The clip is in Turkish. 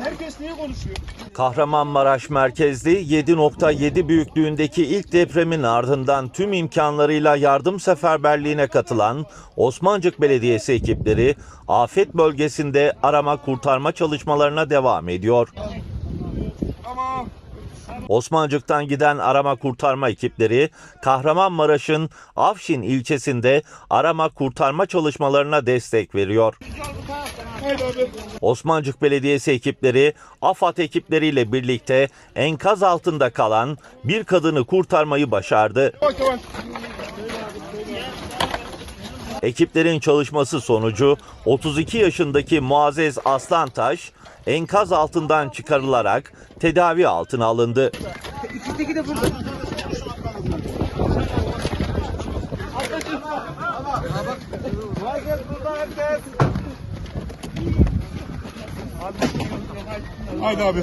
Herkes niye konuşuyor? Kahramanmaraş merkezli 7.7 büyüklüğündeki ilk depremin ardından tüm imkanlarıyla yardım seferberliğine katılan Osmancık Belediyesi ekipleri afet bölgesinde arama kurtarma çalışmalarına devam ediyor. Ama Osmancık'tan giden arama kurtarma ekipleri Kahramanmaraş'ın Afşin ilçesinde arama kurtarma çalışmalarına destek veriyor. Osmancık Belediyesi ekipleri AFAD ekipleriyle birlikte enkaz altında kalan bir kadını kurtarmayı başardı. Ekiplerin çalışması sonucu 32 yaşındaki Muazzez Aslantaş enkaz altından çıkarılarak tedavi altına alındı. Herkes burada herkes. Haydi abi.